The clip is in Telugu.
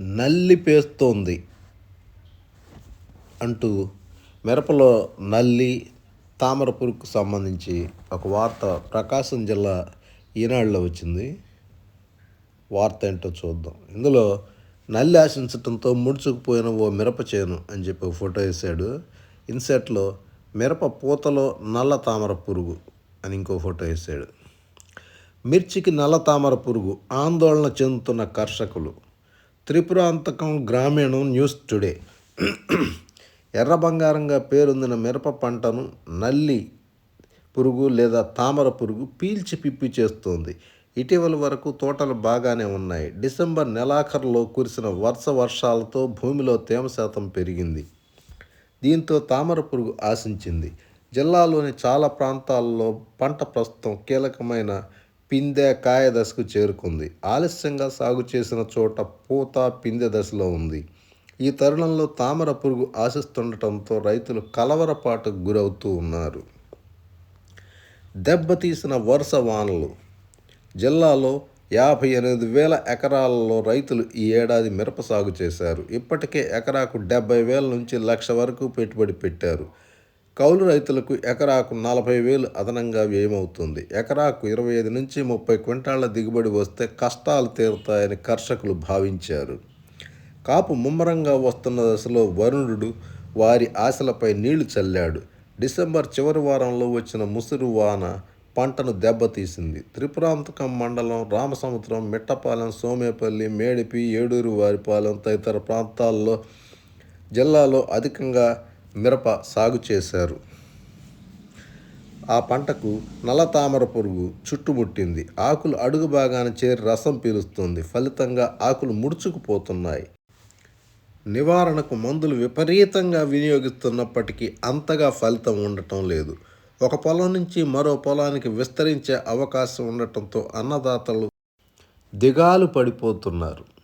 నల్లిపేస్తోంది అంటూ మిరపలో నల్లి తామర పురుగుకు సంబంధించి ఒక వార్త ప్రకాశం జిల్లా ఈనాడులో వచ్చింది. వార్త ఏంటో చూద్దాం. ఇందులో నల్లి ఆశించటంతో ముడుచుకుపోయిన ఓ మిరప చేను అని చెప్పి ఒక ఫోటో వేశాడు. ఇన్సెట్లో మిరప పూతలో నల్ల తామర పురుగు అని ఇంకో ఫోటో వేశాడు. మిర్చికి నల్ల తామర పురుగు ఆందోళన చెందుతున్న కర్షకులు త్రిపురాంతకం గ్రామీణం న్యూస్ టుడే. ఎర్ర బంగారంగా పేరొందిన మిరప పంటను నల్లి పురుగు లేదా తామర పురుగు పీల్చి పిప్పి చేస్తోంది. ఇటీవల వరకు తోటలు బాగానే ఉన్నాయి. డిసెంబర్ నెలాఖరులో కురిసిన వర్ష వర్షాలతో భూమిలో తేమ శాతం పెరిగింది. దీంతో తామర పురుగు ఆశించింది. జిల్లాలోని చాలా ప్రాంతాల్లో పంట ప్రస్తుతం కీలకమైన పిందె కాయ దశకు చేరుకుంది. ఆలస్యంగా సాగు చేసిన చోట పూత పిందె దశలో ఉంది. ఈ తరుణంలో తామర పురుగు ఆశిస్తుండటంతో రైతులు కలవరపాటుకు గురవుతూ ఉన్నారు. దెబ్బతీసిన వరుస వానలు. జిల్లాలో యాభై ఎనిమిది వేల ఎకరాలలో రైతులు ఈ ఏడాది మిరప సాగు చేశారు. ఇప్పటికే ఎకరాకు డెబ్బై వేల నుంచి లక్ష వరకు పెట్టుబడి పెట్టారు. కౌలు రైతులకు ఎకరాకు నలభై వేలు అదనంగా వ్యయమవుతుంది. ఎకరాకు ఇరవై ఐదు నుంచి ముప్పై క్వింటాళ్ళ దిగుబడి వస్తే కష్టాలు తీరుతాయని కర్షకులు భావించారు. కాపు ముమ్మరంగా వస్తున్న దశలో వరుణుడు వారి ఆశలపై నీళ్ళు చల్లాడు. డిసెంబర్ చివరి వారంలో వచ్చిన ముసురు వాన పంటను దెబ్బతీసింది. త్రిపురాంతకం మండలం రామసముద్రం మిట్టపాలెం సోమేపల్లి మేడిపి ఏడూరు వారిపాలెం తదితర ప్రాంతాల్లో జిల్లాలో అధికంగా మిరప సాగు చేశారు. ఆ పంటకు నల్ల తామర పురుగు చుట్టుముట్టింది. ఆకులు అడుగు భాగాన చేరి రసం పీలుస్తుంది. ఫలితంగా ఆకులు ముడుచుకుపోతున్నాయి. నివారణకు మందులు విపరీతంగా వినియోగిస్తున్నప్పటికీ అంతగా ఫలితం ఉండటం లేదు. ఒక పొలం నుంచి మరో పొలానికి విస్తరించే అవకాశం ఉండటంతో అన్నదాతలు దిగాలు పడిపోతున్నారు.